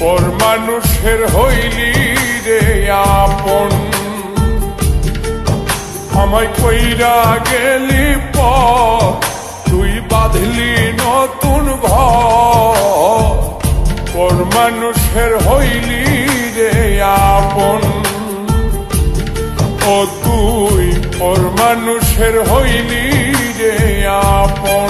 পর মানুষের হইলি রে আপন। আমায় কইরা গেলি প তুই বাঁধলি নতুন ঘর। পর মানুষের হইলি রে আপন। ও তুই ওর মানুষের হইলি রে আপন।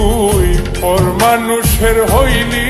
তুই পর মানুষের হইলি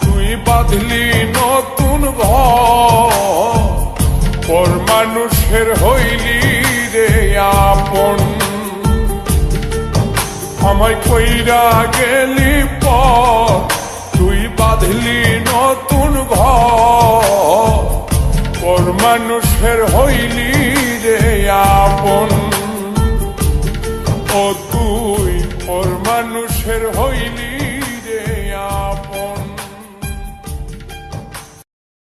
তুই বাঁধলি নতুন ঘর। মানুষের হইলি রে আপন। আমায় কইরা গেলি প তুই বাঁধলি নতুন ঘর। মানুষের হইলি